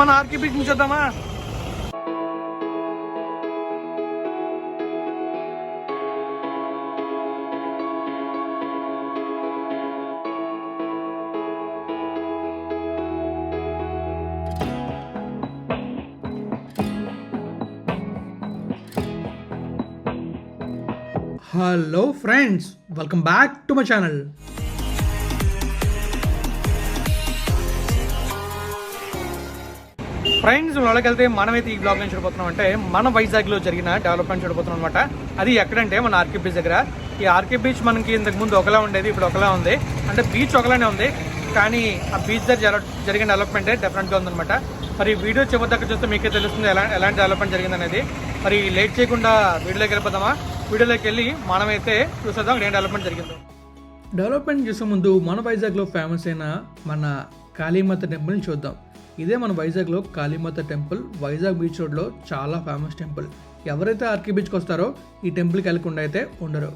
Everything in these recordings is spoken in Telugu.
మన ఆర్కే బీచ్ నుంచి వద్దామా hello friends welcome back to my channel friends వాళ్ళకి వెళ్తే మనమైతే ఈ బ్లాగ్ నుంచి చూడబోతున్నాం అంటే మన వైజాగ్లో జరిగిన డెవలప్మెంట్ చూడబోతున్నాం అనమాట అది ఎక్కడంటే మన ఆర్కే బీచ్ దగ్గర. ఈ ఆర్కే బీచ్ మనకి ఇంతకు ముందు ఒకలా ఉండేది ఇప్పుడు ఒకలా ఉంది. అంటే బీచ్ ఒకలానే ఉంది కానీ ఆ బీచ్ దగ్గర జరిగిన డెవలప్మెంటే డిఫరెంట్గా ఉందన్నమాట. మరి వీడియో చివరి దగ్గర చూస్తే మీకే తెలుస్తుంది ఎలా ఎలాంటి డెవలప్మెంట్ జరిగింది అనేది మరి లేట్ చేయకుండా వీడియోలోకి వెళ్ళిపోదామా? వీడియోలోకి వెళ్ళి మనమైతే చూసేద్దాం ఏం డెవలప్మెంట్ జరిగిందో. డెవలప్మెంట్ చేసే ముందు మన వైజాగ్లో ఫేమస్ అయిన మన కాళీమాత టెంపుల్ని చూద్దాం. ఇదే మన వైజాగ్లో కాళీమాత టెంపుల్. వైజాగ్ బీచ్ రోడ్లో చాలా ఫేమస్ టెంపుల్. ఎవరైతే ఆర్కే బీచ్కి వస్తారో ఈ టెంపుల్కి వెళ్ళకుండా అయితే ఉండరు.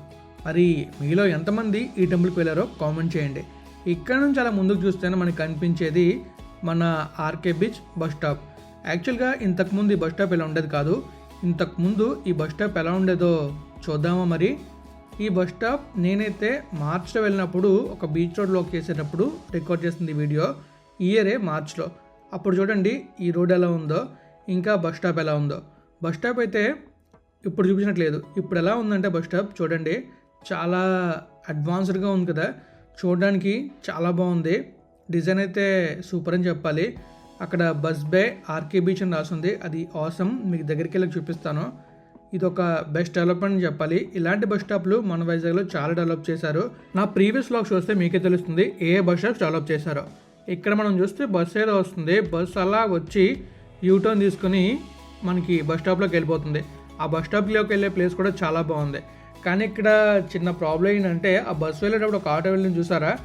మరి మీలో ఎంతమంది ఈ టెంపుల్కి వెళ్ళారో కామెంట్ చేయండి. ఇక్కడ నుంచి అలా ముందుకు చూస్తేనే మనకి కనిపించేది మన ఆర్కే బీచ్ బస్ స్టాప్. యాక్చువల్గా ఇంతకుముందు ఈ బస్ స్టాప్ ఇలా ఉండేది కాదు. ఇంతకుముందు ఈ బస్ స్టాప్ ఎలా ఉండేదో చూద్దామా మరి. ఈ బస్ స్టాప్ నేనైతే మార్చ్లో వెళ్ళినప్పుడు ఒక బీచ్ రోడ్లోకి వేసేటప్పుడు రికార్డ్ చేసింది వీడియో. ఇయరే మార్చ్లో. అప్పుడు చూడండి ఈ రోడ్ ఎలా ఉందో ఇంకా బస్ స్టాప్ ఎలా ఉందో. బస్ స్టాప్ అయితే ఇప్పుడు చూపించినట్లేదు ఇప్పుడు ఎలా ఉందంటే బస్ స్టాప్ చూడండి చాలా అడ్వాన్స్డ్గా ఉంది కదా. చూడడానికి చాలా బాగుంది. డిజైన్ అయితే సూపర్ అని చెప్పాలి. అక్కడ బస్ బే ఆర్కే బీచ్ అని రాసింది. అది ఆసమ్ మీకు దగ్గరికి వెళ్ళి చూపిస్తాను. ఇది ఒక బెస్ట్ డెవలప్మెంట్ అని చెప్పాలి. ఇలాంటి బస్ స్టాప్లు మన వైజాగ్లో చాలా డెవలప్ చేశారు. నా ప్రీవియస్ వ్లాగ్ చూస్తే మీకే తెలుస్తుంది ఏ బస్ స్టాప్స్ డెవలప్ చేశారో. ఇక్కడ మనం చూస్తే బస్ ఏదో వస్తుంది. బస్ అలా వచ్చి యూటర్న్ తీసుకుని మనకి బస్ స్టాప్లోకి వెళ్ళిపోతుంది. ఆ బస్ స్టాప్లోకి వెళ్ళే ప్లేస్ కూడా చాలా బాగుంది. కానీ ఇక్కడ చిన్న ప్రాబ్లం ఏంటంటే ఆ బస్ వెళ్ళేటప్పుడు ఒక ఆటో వెళ్ళిన చూసారా?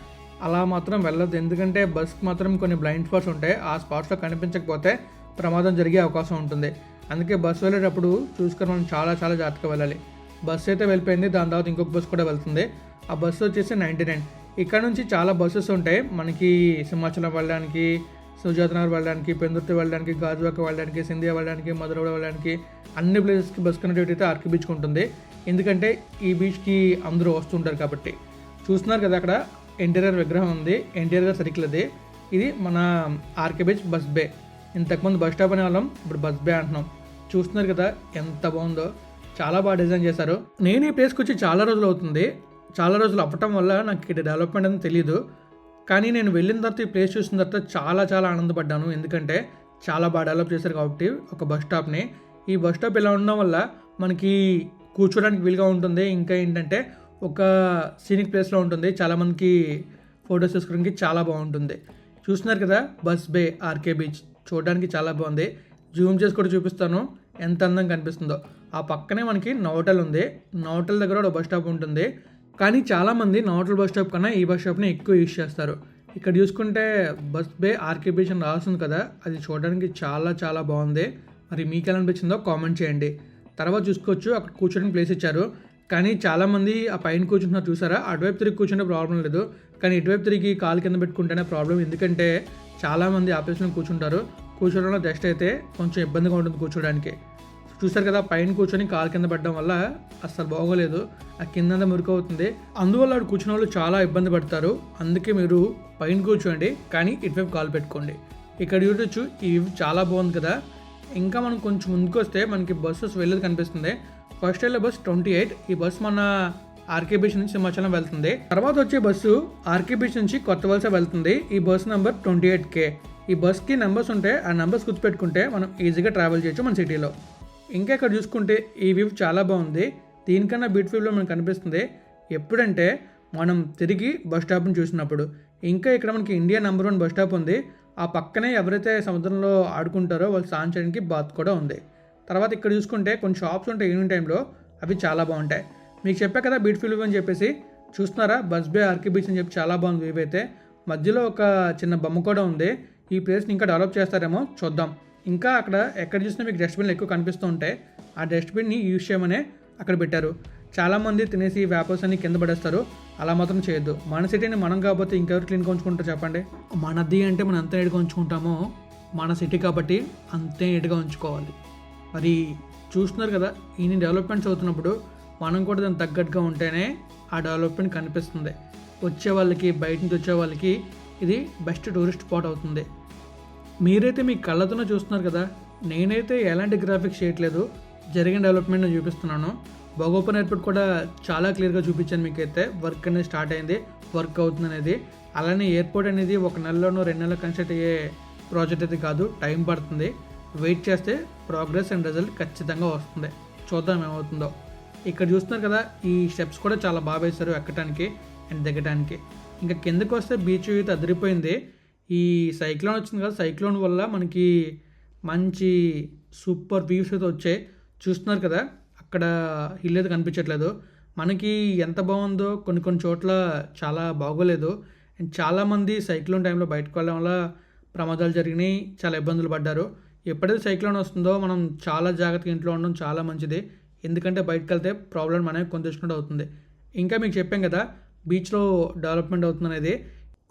అలా మాత్రం వెళ్ళదు ఎందుకంటే బస్కి మాత్రం కొన్ని బ్లైండ్ స్పాట్స్ ఉంటాయి. ఆ స్పాట్స్లో కనిపించకపోతే ప్రమాదం జరిగే అవకాశం ఉంటుంది. అందుకే బస్సు వెళ్ళేటప్పుడు చూసుకొని మనం చాలా చాలా జాగ్రత్తగా వెళ్ళాలి. బస్సు అయితే వెళ్ళిపోయింది. దాని తర్వాత ఇంకొక బస్సు కూడా వెళ్తుంది. ఆ బస్సు వచ్చేసి నైంటీ నైన్. ఇక్కడ నుంచి చాలా బస్సెస్ ఉంటాయి. మనకి సింహాచలం వెళ్ళడానికి సుజాతనగర్ వెళ్ళడానికి పెందుర్తి వెళ్ళడానికి గాజువాక వెళ్ళడానికి సింధియా వెళ్ళడానికి మధురవాడ వెళ్ళడానికి అన్ని ప్లేసెస్కి బస్ కనెక్టివిటీ అయితే ఆర్కే బీచ్కి ఉంటుంది. ఎందుకంటే ఈ బీచ్కి అందరూ వస్తుంటారు కాబట్టి. చూస్తున్నారు కదా అక్కడ? ఎన్టీఆర్ విగ్రహం ఉంది. ఎన్టీఆర్ గారు సర్కిల్ అది. ఇది మన ఆర్కే బీచ్ బస్ బే ఇంతకుముందు బస్ స్టాప్ అనే వాళ్ళం ఇప్పుడు బస్ బే అంటున్నాం. చూస్తున్నారు కదా ఎంత బాగుందో. చాలా బాగా డిజైన్ చేశారు. నేను ఈ ప్లేస్కి వచ్చి చాలా రోజులు అవుతుంది. చాలా రోజులు అవ్వటం వల్ల నాకు ఇక్కడ డెవలప్మెంట్ అని తెలియదు కానీ నేను వెళ్ళిన తర్వాత ఈ ప్లేస్ చూసిన తర్వాత చాలా చాలా ఆనందపడ్డాను. ఎందుకంటే చాలా బాగా డెవలప్ చేశారు కాబట్టి ఒక బస్ స్టాప్ని ఈ బస్ స్టాప్ ఇలా ఉండడం వల్ల మనకి కూర్చోడానికి వీలుగా ఉంటుంది. ఇంకా ఏంటంటే ఒక సీనిక్ ప్లేస్లో ఉంటుంది. చాలామందికి ఫొటోస్ తీసుకోవడానికి చాలా బాగుంటుంది. చూస్తున్నారు కదా బస్ బే ఆర్కే బీచ్ చూడడానికి చాలా బాగుంది. జూమ్ చేసి కూడా చూపిస్తాను. ఎంత అందంగా కనిపిస్తుందో. ఆ పక్కనే మనకి నోటల్ ఉంది. నోటల్ దగ్గర ఒక బస్ స్టాప్ ఉంటుంది. కానీ చాలామంది నోటల్ బస్ స్టాప్ కన్నా ఈ బస్ స్టాప్ని ఎక్కువ యూజ్ చేస్తారు. ఇక్కడ చూసుకుంటే బస్ బే ఆర్కే బీచ్ అని రాస్తుంది కదా అది చూడడానికి చాలా చాలా బాగుంది. మరి మీకు ఎలా అనిపించిందో కామెంట్ చేయండి. తర్వాత చూసుకోవచ్చు అక్కడ కూర్చోడానికి ప్లేస్ ఇచ్చారు. కానీ చాలామంది ఆ పైన కూర్చుంటున్నారు చూసారా? అటువైపు తిరిగి కూర్చుంటే ప్రాబ్లం లేదు. కానీ ఇటువైపు తిరిగి కాలు కింద పెట్టుకుంటేనే ప్రాబ్లం. ఎందుకంటే చాలామంది ఆఫీస్లో కూర్చుంటారు. కూర్చోడంలో జస్ట్ అయితే కొంచెం ఇబ్బందిగా ఉంటుంది కూర్చోడానికి చూశారు కదా పైన కూర్చొని కాలు కింద పడడం వల్ల అస్సలు బాగోలేదు. ఆ కింద మురికి అవుతుంది. అందువల్ల అక్కడ కూర్చున్న వాళ్ళు చాలా ఇబ్బంది పడతారు. అందుకే మీరు పైన కూర్చోండి కానీ ఇటువైపు కాలు పెట్టుకోండి. ఇక్కడ చూడొచ్చు ఈ చాలా బాగుంది కదా. ఇంకా మనం కొంచెం ముందుకు వస్తే మనకి బస్సెస్ వెళ్ళేది కనిపిస్తుంది. ఫస్ట్ వెళ్ళే బస్ ట్వంటీ ఎయిట్ ఈ బస్ మన ఆర్కే బీచ్ నుంచి సింహాచలం వెళ్తుంది. తర్వాత వచ్చే బస్సు ఆర్కే బీచ్ నుంచి కొత్త వలస వెళ్తుంది. ఈ bus number twenty eight K ఈ బస్కి నెంబర్స్ ఉంటే ఆ నెంబర్స్ గుర్తుపెట్టుకుంటే మనం ఈజీగా ట్రావెల్ చేయొచ్చు మన సిటీలో ఇంకా ఇక్కడ చూసుకుంటే ఈ వ్యూ చాలా బాగుంది. దీనికన్నా బ్యూటిఫుల్గా మనకు కనిపిస్తుంది. ఎప్పుడంటే మనం తిరిగి బస్ స్టాప్ని చూసినప్పుడు. ఇంకా ఇక్కడ మనకి India number one bus stop ఉంది. ఆ పక్కనే ఎవరైతే సముద్రంలో ఆడుకుంటారో వాళ్ళు స్నానం చేయడానికి బాత్ కూడా ఉంది. తర్వాత ఇక్కడ చూసుకుంటే కొన్ని షాప్స్ ఉంటాయి ఈవినింగ్ టైంలో అవి చాలా బాగుంటాయి. మీకు చెప్పా కదా బ్యూటిఫుల్ వ్యూ అని చెప్పేసి. చూస్తున్నారా? బస్ బే ఆర్కే బీచ్ అని చెప్పి చాలా బాగుంది వ్యూ అయితే. మధ్యలో ఒక చిన్న బొమ్మ కూడా ఉంది. ఈ ప్లేస్ని ఇంకా డెవలప్ చేస్తారేమో చూద్దాం. ఇంకా అక్కడ ఎక్కడ చూసినా మీకు డస్ట్బిన్లు ఎక్కువ కనిపిస్తూ ఉంటాయి. ఆ డస్ట్బిన్ని యూజ్ చేయమనే అక్కడ పెట్టారు. చాలామంది తినేసి వ్యాపర్స్ అన్ని కింద పడేస్తారు. అలా మాత్రం చేయొద్దు. మన సిటీని మనం కాకపోతే ఇంకెవరు క్లీన్గా ఉంచుకుంటారు చెప్పండి? మనది అంటే మనం ఎంత నీట్గా ఉంచుకుంటామో మన సిటీ కాబట్టి అంతే నీట్గా ఉంచుకోవాలి. మరి చూస్తున్నారు కదా ఇన్ని డెవలప్మెంట్స్ అవుతున్నప్పుడు మనం కూడా దానికి తగ్గట్టుగా ఉంటేనే ఆ డెవలప్మెంట్ కనిపిస్తుంది. వచ్చే వాళ్ళకి బయట నుంచి వచ్చే వాళ్ళకి ఇది బెస్ట్ టూరిస్ట్ స్పాట్ అవుతుంది. మీరైతే మీ కళ్ళతోనే చూస్తున్నారు కదా నేనైతే ఎలాంటి గ్రాఫిక్స్ చేయట్లేదు జరిగిన డెవలప్మెంట్ని చూపిస్తున్నాను. బగోపన్ ఎయిర్పోర్ట్ కూడా చాలా క్లియర్గా చూపించాను మీకైతే వర్క్ అనేది స్టార్ట్ అయింది వర్క్ అవుతుంది అనేది. అలానే ఎయిర్పోర్ట్ అనేది ఒక నెలలోనో రెండు నెలలు కన్స్ట్రక్ట్ అయ్యే ప్రాజెక్ట్ అయితే కాదు టైం పడుతుంది. వెయిట్ చేస్తే ప్రోగ్రెస్ అండ్ రిజల్ట్ ఖచ్చితంగా వస్తుంది. చూద్దాం ఏమవుతుందో. ఇక్కడ చూస్తున్నారు కదా ఈ స్టెప్స్ కూడా చాలా బాగా వేశారు ఎక్కడానికి అండ్ దిగడానికి ఇంకా కిందకి వస్తే బీచ్ అయితే అదిరిపోయింది. ఈ సైక్లోన్ వచ్చింది కదా సైక్లోన్ వల్ల మనకి మంచి సూపర్ వ్యూస్ అయితే వచ్చాయి. చూస్తున్నారు కదా అక్కడ హిల్ అయితే కనిపించట్లేదు. మనకి ఎంత బాగుందో కొన్ని కొన్ని చోట్ల చాలా బాగోలేదు. అండ్ చాలామంది సైక్లోన్ టైంలో బయటకు వెళ్ళడం వల్ల ప్రమాదాలు జరిగినాయి చాలా ఇబ్బందులు పడ్డారు. ఎప్పుడైతే సైక్లోన్ వస్తుందో మనం చాలా జాగ్రత్తగా ఇంట్లో ఉండడం చాలా మంచిది. ఎందుకంటే బయటకు వెళ్తే ప్రాబ్లం మనమే కొంత అవుతుంది. ఇంకా మీకు చెప్పాం కదా బీచ్లో డెవలప్మెంట్ అవుతుంది అనేది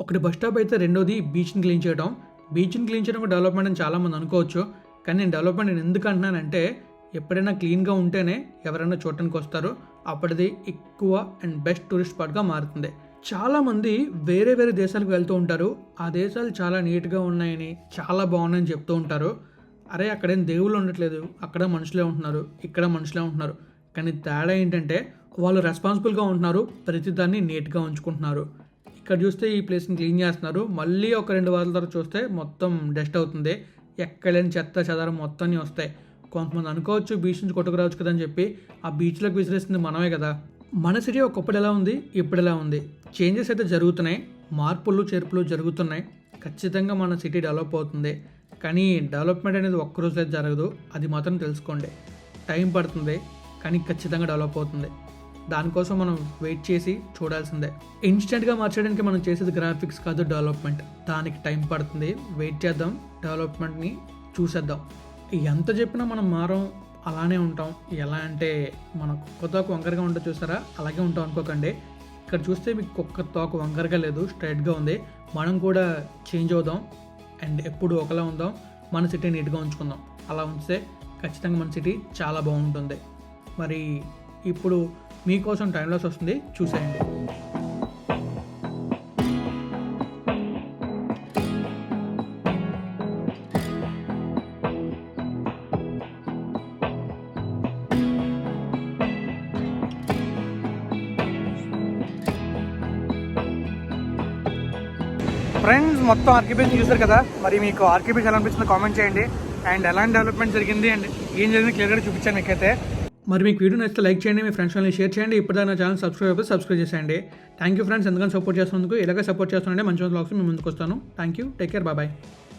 ఒకటి బస్ స్టాప్ అయితే రెండోది బీచ్ని క్లీన్ చేయడం. బీచ్ని క్లీన్ చేయడం ఒక డెవలప్మెంట్ అని చాలామంది అనుకోవచ్చు. కానీ నేను డెవలప్మెంట్ నేను ఎందుకు అంటున్నానంటే ఎప్పుడైనా క్లీన్గా ఉంటేనే ఎవరైనా చూడటానికి వస్తారు. అప్పటిది ఎక్కువ అండ్ బెస్ట్ టూరిస్ట్ స్పాట్గా మారుతుంది. చాలామంది వేరే వేరే దేశాలకు వెళ్తూ ఉంటారు. ఆ దేశాలు చాలా నీట్గా ఉన్నాయని చాలా బాగున్నాయని చెప్తూ ఉంటారు. అరే అక్కడేం దేవుళ్ళు ఉండట్లేదు. అక్కడ మనుషులే ఉంటున్నారు. ఇక్కడ మనుషులే ఉంటున్నారు. కానీ తేడా ఏంటంటే వాళ్ళు రెస్పాన్సిబుల్గా ఉంటున్నారు. ప్రతిదాన్ని నీట్గా ఉంచుకుంటున్నారు. ఇక్కడ చూస్తే ఈ ప్లేస్ని క్లీన్ చేస్తున్నారు. మళ్ళీ ఒక రెండు వారాల తర్వాత చూస్తే మొత్తం డస్ట్ అవుతుంది. ఎక్కడైనా చెత్త చెదారం మొత్తాన్ని వస్తాయి. కొంతమంది అనుకోవచ్చు బీచ్ నుంచి కొట్టుకురావచ్చు కదా అని చెప్పి ఆ బీచ్లోకి విసిరేసింది మనమే కదా. మన సిటీ ఒకప్పుడు ఎలా ఉంది? ఇప్పుడు ఎలా ఉంది? చేంజెస్ అయితే జరుగుతున్నాయి. మార్పులు చేర్పులు జరుగుతున్నాయి. ఖచ్చితంగా మన సిటీ డెవలప్ అవుతుంది. కానీ డెవలప్మెంట్ అనేది ఒక్కరోజులో అయితే జరగదు. అది మాత్రం తెలుసుకోండి. టైం పడుతుంది. కానీ ఖచ్చితంగా డెవలప్ అవుతుంది. దానికోసం మనం వెయిట్ చేసి చూడాల్సిందే. ఇన్స్టెంట్గా మార్చడానికి మనం చేసేది గ్రాఫిక్స్ కాదు డెవలప్మెంట్. దానికి టైం పడుతుంది. వెయిట్ చేద్దాం. డెవలప్మెంట్ని చూసేద్దాం. ఎంత చెప్పినా మనం మారం అలానే ఉంటాం. ఎలా అంటే మన కుక్క తోక వంకరగా ఉంటే చూసారా? అలాగే ఉంటాం అనుకోకండి. ఇక్కడ చూస్తే మీకు కుక్క తోక వంకరగా లేదు. స్ట్రైట్గా ఉంది. మనం కూడా చేంజ్ అవుదాం. అండ్ ఎప్పుడు ఒకలా ఉందాం. మన సిటీ నీట్గా ఉంచుకుందాం. అలా ఉంచితే ఖచ్చితంగా మన సిటీ చాలా బాగుంటుంది. మరి ఇప్పుడు మీకోసం టైం లాస్ వస్తుంది. చూసేయండి. ఫ్రెండ్స్ మొత్తం ఆర్కిబీచ్ చూసారు కదా? మరి మీకు ఆర్కిబీచ్ ఎలా అనిపించిందో కామెంట్ చేయండి. అండ్ ఎలాంటి డెవలప్మెంట్ జరిగింది? అండ్ ఏం జరిగింది క్లియర్గా చూపించాను మీకైతే. మరి మీకు వీడియో నచ్చితే లైక్ చేయండి మీ ఫ్రెండ్స్ వాళ్ళని షేర్ చేయండి. ఇప్పుడు నా ఛానల్ సబ్స్క్రైబ్ అయితే సబ్స్క్రైబ్ చేసేయండి. థ్యాంక్ యూ ఫ్రెండ్స్ ఎందుకంటే సపోర్ట్ చేస్తున్నందుకు ఇలాగే సపోర్ట్ చేస్తుంటే మంచి బ్లాగ్స్ మేము ముందుకు వస్తాను. Thank you take care bye